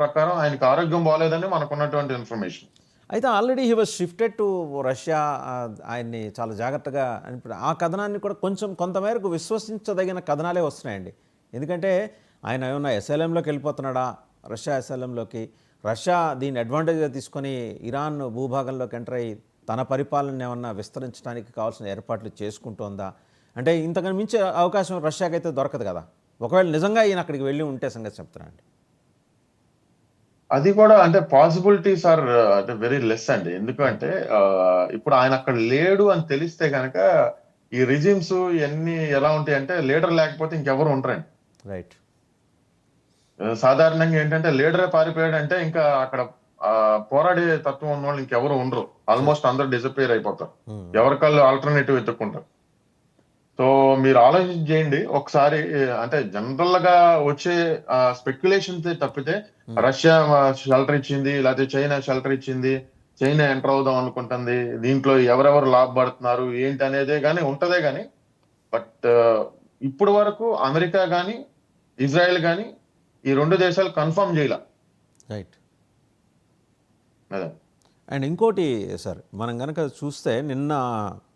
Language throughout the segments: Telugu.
ప్రకారం ఆయనకు ఆరోగ్యం బాగాలేదని మనకున్నటువంటి ఇన్ఫర్మేషన్ అయితే already he was shifted to Russia ఆయన్ని చాలా జాగ్రత్తగా అనిపి- ఆ కథనాన్ని కూడా కొంచెం కొంతమేరకు విశ్వసించదగిన కథనాలే వస్తున్నాయండి. ఎందుకంటే ఆయన ఏమన్నా ఎస్ఎల్ఎంలోకి వెళ్ళిపోతున్నాడా? రష్యా ఎస్ఎల్ఎంలోకి రష్యా దీన్ని అడ్వాంటేజ్గా తీసుకొని ఇరాన్ భూభాగంలోకి ఎంటర్ అయ్యి తన పరిపాలన ఏమన్నా విస్తరించడానికి కావాల్సిన ఏర్పాట్లు చేసుకుంటోందా? అంటే ఇంతకన్నా మించే అవకాశం రష్యాకైతే అయితే దొరకదు కదా. ఒకవేళ నిజంగా ఈయన అక్కడికి వెళ్ళి ఉంటే సంగతి చెప్తున్నానండి. అది కూడా అంటే పాసిబిలిటీస్ ఆర్ అంటే వెరీ లెస్ అండి. ఎందుకంటే ఇప్పుడు ఆయన అక్కడ లేడు అని తెలిస్తే కనుక ఈ రిజిమ్స్ ఇవన్నీ ఎలా ఉంటాయి అంటే లీడర్ లేకపోతే ఇంకెవరు ఉండరండి. రైట్. సాధారణంగా ఏంటంటే లీడరే పారిపోయాడు అంటే ఇంకా అక్కడ పోరాడే తత్వం ఉన్న వాళ్ళు ఇంకెవరు ఉండరు. ఆల్మోస్ట్ అందరు డిసపేర్ అయిపోతారు. ఎవరికల్లు ఆల్టర్నేటివ్ వెతుక్కుంటారు. సో మీరు ఆలోచన చేయండి ఒకసారి అంటే జనరల్గా వచ్చే స్పెక్యులేషన్ తప్పితే రష్యా షెల్టర్ ఇచ్చింది లేకపోతే చైనా షెల్టర్ ఇచ్చింది చైనా ఎంటర్ అవుదాం అనుకుంటుంది దీంట్లో ఎవరెవరు లాభపడుతున్నారు ఏంటి అనేదే గానీ ఉంటదే గానీ బట్ ఇప్పుడు వరకు అమెరికా గాని ఇజ్రాయెల్ గాని ఈ రెండు దేశాలు కన్ఫర్మ్ చేయాల. రైట్ అదే. అండ్ ఇంకోటి సార్ మనం కనుక చూస్తే నిన్న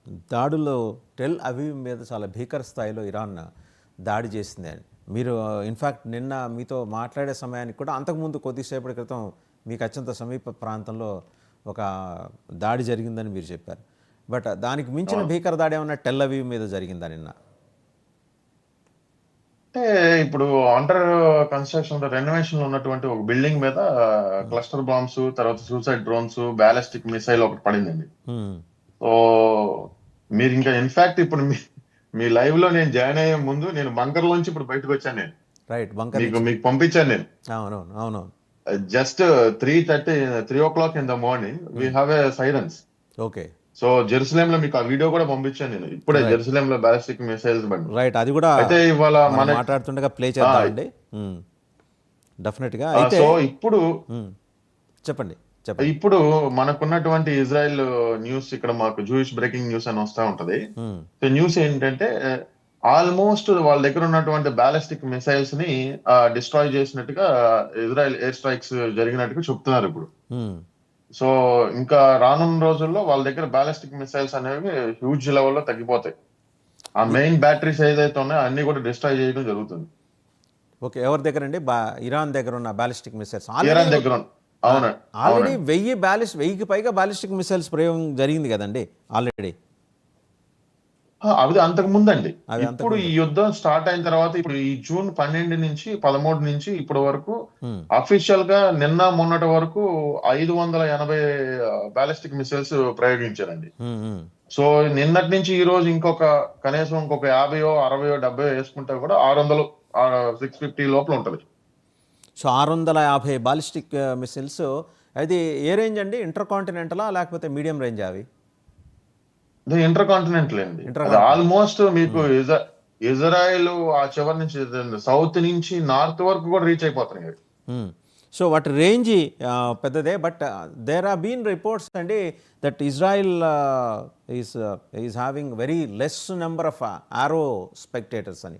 దాడులో టెల్ అవీవ్ మీద చాలా భీకర స్థాయిలో ఇరాన్ దాడి చేసింది. అని మీరు ఇన్ఫ్యాక్ట్ నిన్న మీతో మాట్లాడే సమయానికి కూడా అంతకుముందు కొద్దిసేపటి క్రితం మీకు అత్యంత సమీప ప్రాంతంలో ఒక దాడి జరిగిందని మీరు చెప్పారు. బట్ దానికి మించిన భీకర దాడి ఏమన్నా టెల్ అవీవ్ మీద జరిగిందా నిన్న? అంటే ఇప్పుడు అండర్ కన్స్ట్రక్షన్ రెనోవేషన్లో ఉన్నటువంటి ఒక బిల్డింగ్ మీద క్లస్టర్ బాంబ్స్ తర్వాత సూసైడ్ డ్రోన్స్ బ్యాలిస్టిక్ మిసైల్ ఒకటి పడిందండి. Hmm. సో మీరు ఇంకా ఇన్ఫాక్ట్ ఇప్పుడు మీ లైవ్లో నేను జాయిన్ అయ్యే ముందు నేను బంకర్ లోంచి ఇప్పుడు బయటకు వచ్చాను నేను. రైట్ బంకర్ మీకు మీకు పంపించాను నేను. అవునవును అవునవును. Just three thirty three o'clock in the morning we have a sirens okay so Jerusalem లో మీకు ఆ వీడియో కూడా పంపించాను నేను. ఇప్పుడే జెరూసలేం లో బ్యాలిస్టిక్ మిసైల్స్ బండి. రైట్ అది కూడా అయితే ఇవాళ మనం మాట్లాడుతుండగా ప్లే చేద్దామండి. డెఫినెట్గా ఆ, అయితే సో ఇప్పుడు. చెప్పండి చెప్పండి. ఇప్పుడు మనకున్నటువంటి ఇజ్రాయెల్ న్యూస్ ఇక్కడ మాకు జూయిష్ బ్రేకింగ్ న్యూస్ అని వస్తా ఉంటది. సో న్యూస్ ఏంటంటే ఆల్మోస్ట్ వాళ్ళ దగ్గర ఉన్నటువంటి బ్యాలిస్టిక్ మిసైల్స్ని డిస్ట్రాయ్ చేసినట్టుగా ఇజ్రాయెల్ ఎయిర్ స్ట్రైక్స్ జరిగినట్టుగా చెప్తున్నారు ఇప్పుడు. సో ఇంకా రానున్న రోజుల్లో వాళ్ళ దగ్గర బ్యాలిస్టిక్ మిసైల్స్ అనేవి హ్యూజ్ లెవెల్లో తగ్గిపోతాయి. ఆ మెయిన్ బ్యాటరీస్ ఏదైతే ఉన్నాయో అన్ని కూడా డిస్ట్రాయ్ చేయడం జరుగుతుంది. ఓకే ఎవరి దగ్గర అండి? ఇరాన్ దగ్గర ఉన్న బ్యాలిస్టిక్ మిసైల్స్ ఇరాన్ దగ్గర ఆల్రెడీ వెయ్యి బ్యాలిస్ట్ వెయ్యికి పైగా బ్యాలిస్టిక్ మిసైల్స్ ప్రయోగం జరిగింది కదండి ఆల్రెడీ. అది అంతకు ముందండి. ఇప్పుడు ఈ యుద్ధం స్టార్ట్ అయిన తర్వాత ఇప్పుడు ఈ జూన్ పన్నెండు నుంచి పదమూడు నుంచి ఇప్పటి వరకు. అఫీషియల్గా నిన్న మొన్నటి వరకు ఐదు వందల ఎనభై బ్యాలిస్టిక్ మిసైల్స్ ప్రయోగించారండి. సో నిన్నటి నుంచి ఈ రోజు ఇంకొక కనీసం ఇంకొక యాభైయో అరవయో డెబ్బై వేసుకుంటే కూడా ఆరు వందలు సిక్స్ ఫిఫ్టీ లోపల ఉంటది. సో ఆరు వందల యాభై బాలిస్టిక్ మిసైల్స్ అది ఏ రేంజ్ అండి? ఇంటర్ కాంటినెంటలా లేకపోతే మీడియం రేంజ్ అవి? ఇంటర్ కాంటినెంటల్ అండి. ఆల్మోస్ట్ మీకు ఇజ- ఇజ్రాయెల్ ఆ చివరి నుంచి సౌత్ నుంచి నార్త్ వరకు కూడా రీచ్ అయిపోతున్నాయి. సో వాటి రేంజ్ పెద్దదే but there are been reports అండి that Israel is is having very less number of arrow spectators అని.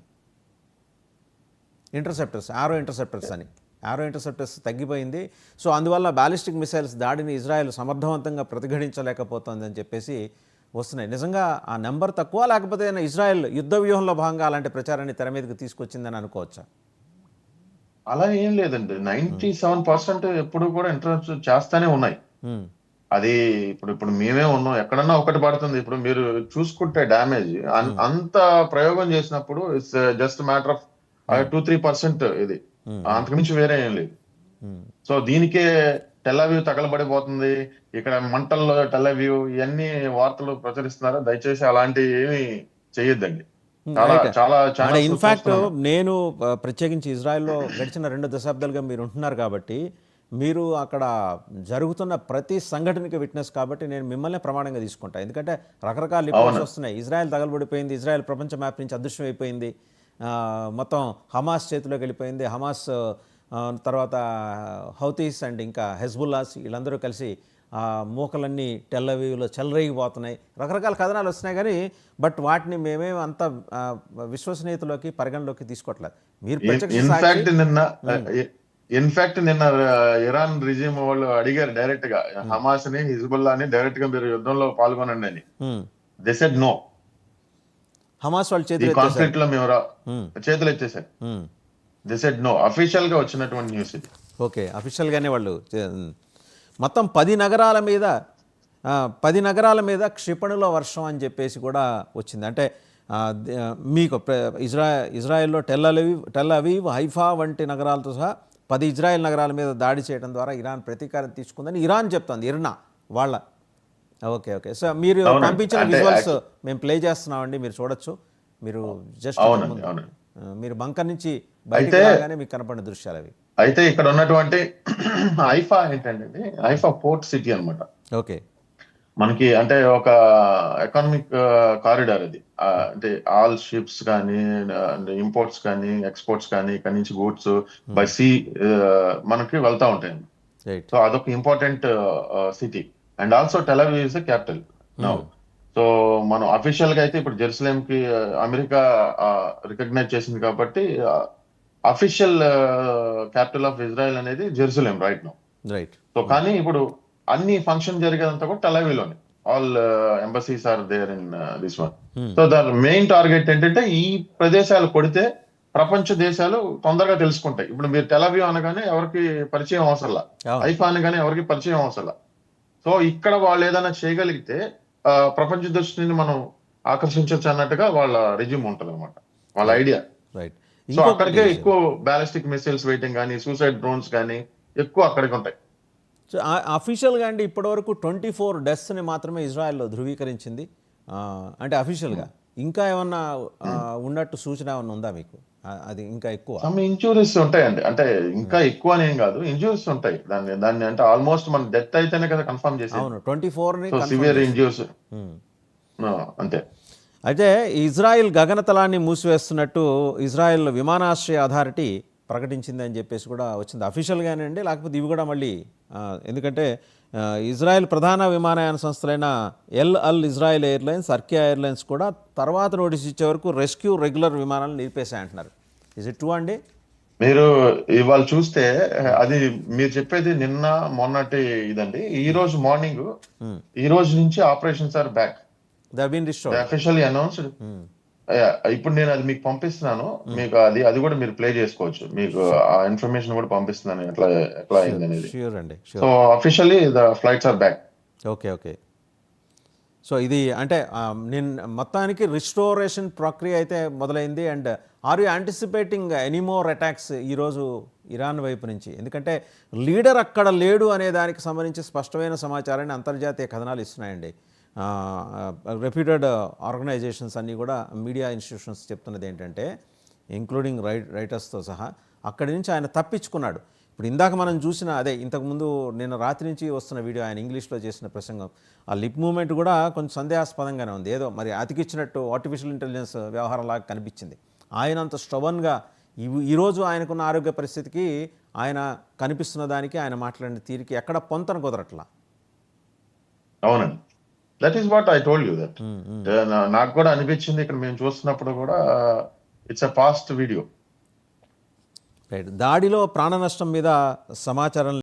ఇంటర్సెప్టర్స్ ఆరో ఇంటర్సెప్టర్స్ అని. ఆరో ఇంటర్సెప్టర్స్ తగ్గిపోయింది. సో అందువల్ల బ్యాలిస్టిక్ మిసైల్స్ దాడిని ఇజ్రాయెల్ సమర్థవంతంగా ప్రతిఘటించలేకపోతుంది అని చెప్పేసి వస్తున్నాయి. నిజంగా ఆ నెంబర్ తక్కువ లేకపోతే ఇజ్రాయెల్ యుద్ధ వ్యూహంలో భాగంగా అలాంటి ప్రచారాన్ని తెర మీదకి తీసుకొచ్చిందని అనుకోవచ్చా? అలా ఏం లేదండి. నైన్టీ సెవెన్ పర్సెంట్ ఎప్పుడు కూడా ఇంటర్ చేస్తానే ఉన్నాయి. అది ఇప్పుడు ఇప్పుడు మేమే ఉన్నాం. ఎక్కడన్నా ఒకటి పడుతుంది. ఇప్పుడు మీరు చూసుకుంటే డ్యామేజ్. అంత ప్రయోగం చేసినప్పుడు it's just matter of two three percent ఇది. అంతకుమించి వేరే ఏం లేదు. Hmm. సో దీనికే టెల్లవ్యూ తగలబడిపోతుంది. ఇక్కడ మంటల్లో టెల్లవ్యూ ఇవన్నీ వార్తలు ప్రచురిస్తున్నారు. దయచేసి అలాంటి ఏమి చేయొద్దండి. ఇన్ఫాక్ట్ నేను ఆ, ప్రత్యేకించి ఇజ్రాయెల్లో గడిచిన రెండు దశాబ్దాలుగా మీరు ఉంటున్నారు కాబట్టి మీరు అక్కడ జరుగుతున్న ప్రతి సంఘటనకి విట్నెస్ కాబట్టి నేను మిమ్మల్ని ప్రమాణంగా తీసుకుంటా. ఎందుకంటే రకరకాల రిపోర్ట్స్ వస్తున్నాయి. ఇజ్రాయెల్ తగలబడిపోయింది. ఇజ్రాయెల్ ప్రపంచ మ్యాప్ నుంచి అదృశ్యం అయిపోయింది ఆ, మొత్తం హమాస్ చేతిలోకి వెళ్ళిపోయింది. హమాస్ తర్వాత హౌతీస్ అండ్ ఇంకా హెజ్బుల్లాస్ వీళ్ళందరూ కలిసి ఆ మూకలన్నీ టెల్లవీలో చెలరేగిపోతున్నాయి. రకరకాల కథనాలు వస్తున్నాయి కానీ బట్ వాటిని మేమేం అంత విశ్వసనీయతలోకి పరిగణలోకి తీసుకోవట్లేదు. మీరు ఇన్ఫాక్ట్ నిన్న ఇన్ఫాక్ట్ నిన్న ఇరాన్ రిజిమ్ వాళ్ళు అడిగారు డైరెక్ట్గా హమాస్ని హిజ్బుల్లాని డైరెక్ట్గా మీరు యుద్ధంలో పాల్గొనండి అని. Um. They said no Hamas వాళ్ళు చేతులు కాన్ఫ్లిక్ట్లో మేము ఉమ్. చేతులు ఎత్తేసారు. దే సెడ్ నో అఫీషియల్గా వచ్చినటువంటి న్యూస్ ఇది. ఓకే అఫీషియల్గానే వాళ్ళు చే- మొత్తం పది నగరాల మీద పది నగరాల మీద క్షిపణుల వర్షం అని చెప్పేసి కూడా వచ్చింది. అంటే మీకు ఇజ్రా ఇజ్రాయెల్లో Tel Aviv Tel Aviv Haifa వంటి నగరాలతో సహా పది ఇజ్రాయెల్ నగరాల మీద దాడి చేయడం ద్వారా ఇరాన్ ప్రతీకారం తీసుకుందని ఇరాన్ చెప్తోంది. ఇర్నా వాళ్ళ ఓకే ఓకే. సో మీరు. పంపించిన విజువల్స్ మేము ప్లే చేస్తున్నామండి మీరు చూడొచ్చు. మీరు జస్ట్. మీరు బంకర్ నుంచి బయటికి రాగానే మీకు కనపడిన దృశ్యాలు అవి. అయితే ఇక్కడ ఉన్నటువంటి ఐఫా ఏంటంటే ఐఫా పోర్ట్ సిటీ అన్నమాట. ఓకే. మనకి అంటే ఒక ఎకనామిక్ కారిడార్ అది అంటే ఆల్ షిప్స్ కానీ ఇంపోర్ట్స్ కానీ ఎక్స్పోర్ట్స్ కానీ ఇక్కడ నుంచి గూడ్స్ బై సీ మనకి వెళ్తా ఉంటాయి సో అదొక important city and also Tel Aviv is capital now so మనం అఫీషియల్గా అయితే ఇప్పుడు జెరూసలేం కి అమెరికా రికగ్నైజ్ చేసింది కాబట్టి అఫీషియల్ క్యాపిటల్ ఆఫ్ ఇజ్రాయెల్ అనేది Jerusalem right now right so కానీ ఇప్పుడు అన్ని ఫంక్షన్ జరిగేదంతా కూడా టెలవీలోనే all embassies are there in this one so దాని మెయిన్ టార్గెట్ ఏంటంటే ఈ ప్రదేశాలు కొడితే ప్రపంచ దేశాలు తొందరగా తెలుసుకుంటాయి. ఇప్పుడు మీరు టెలవీ అనగానే ఎవరికి పరిచయం అవసరంలా. ఐఫా అనగానే ఎవరికి పరిచయం అవసరంలా? సో ఇక్కడ వాళ్ళు ఏదైనా చేయగలిగితే ప్రపంచ దృష్టిని మనం ఆకర్షించవచ్చు అన్నట్టుగా వాళ్ళ రిజ్యూమ్ ఉంటది అనమాట వాళ్ళ ఐడియా. రైట్ సో అక్కడికే ఎక్కువ బ్యాలిస్టిక్ మిసైల్స్ వెయిటింగ్ కానీ సూసైడ్ డ్రోన్స్ కానీ ఎక్కువ అక్కడికి ఉంటాయి. సో అఫీషియల్గా అండి ఇప్పటివరకు ట్వంటీ ఫోర్ డెత్స్ని మాత్రమే ఇజ్రాయెల్లో ధృవీకరించింది. అంటే అఫీషియల్గా. ఇంకా ఏమన్నా ఉన్నట్టు సూచన ఏమన్నా ఉందా మీకు? అది ఇంకా ఎక్కువ. సమ్ ఇంజురీస్ ఉంటాయండి. అంటే ఇంకా ఎక్కువ అని ఏం కాదు. ఇంజురీస్ ఉంటాయి. దాన్ని దాన్ని అంటే ఆల్మోస్ట్ మన డెత్ అయితేనే కదా కన్ఫర్మ్ అవును. ట్వంటీ ఫోర్ని సో సివియర్ ఇంజూరీస్ అంతే. అయితే ఇజ్రాయెల్ గగనతలాన్ని మూసివేస్తున్నట్టు ఇజ్రాయెల్ విమానాశ్రయ అథారిటీ ప్రకటించింది అని చెప్పేసి కూడా వచ్చింది. అఫీషియల్గానే అండి లేకపోతే ఇవి కూడా మళ్ళీ ఎందుకంటే ఇజ్రాయెల్ ప్రధాన విమానయాన సంస్థలైన El Al Israel airlines Arkia airlines కూడా తర్వాత నోటీస్ ఇచ్చే వరకు రెస్క్యూ రెగ్యులర్ విమానాలు నిలిపేశాయి అంటున్నారు ఇజ్ ఇట్ ట్రూ అండి? మీరు ఇవాళ చూస్తే అది మీరు చెప్పేది నిన్న మొన్నటి ఇదండి. ఈ రోజు మార్నింగ్ ఈ రోజు నుంచి operations are back. The been restore officially announced ఇప్పుడు నేను అది మీకు పంపిస్తున్నాను. మీకు అది అది కూడా మీరు ప్లే చేసుకోవచ్చు. మీకు ఆ ఇన్ఫర్మేషన్ కూడా పంపిస్తున్నాను ఎట్లా ఎట్లా అయింది అనేది. ష్యూర్ అండి sure so officially the flights are back. Okay okay. So ఇది అంటే నేను మొత్తానికి రిస్టోరేషన్ ప్రక్రియ అయితే మొదలైంది. And are you anticipating anymore attacks ఈరోజు ఇరాన్ వైపు నుంచి? ఎందుకంటే లీడర్ అక్కడ లేడు అనే దానికి సంబంధించి స్పష్టమైన సమాచారాన్ని అంతర్జాతీయ కథనాలు ఇస్తున్నాయండి. రెప్యూటెడ్ ఆర్గనైజేషన్స్ అన్నీ కూడా మీడియా ఇన్స్టిట్యూషన్స్ చెప్తున్నది ఏంటంటే ఇంక్లూడింగ్ రైట్ రైటర్స్తో సహా అక్కడి నుంచి ఆయన తప్పించుకున్నాడు. ఇప్పుడు ఇందాక మనం చూసిన అదే ఇంతకుముందు నిన్న రాత్రి నుంచి వస్తున్న వీడియో ఆయన ఇంగ్లీష్లో చేసిన ప్రసంగం ఆ లిప్ మూమెంట్ కూడా కొంచెం సందేహాస్పదంగానే ఉంది. ఏదో మరి అతికిచ్చినట్టు ఆర్టిఫిషియల్ ఇంటెలిజెన్స్ వ్యవహారంలాగా కనిపించింది. ఆయన అంత స్టవన్గా ఈరోజు ఆయనకున్న ఆరోగ్య పరిస్థితికి ఆయన కనిపిస్తున్న దానికి ఆయన మాట్లాడిన తీరికి ఎక్కడ పొంతన కుదరట్లా? అవునండి. That is what I told you that నాకు కూడా అనిపించింది ఇక్కడ మేము చూస్తున్నప్పుడు కూడా ఇట్స్ అ పాస్ట్ వీడియో దాడిలో ప్రాణ నష్టం మీద సమాచారం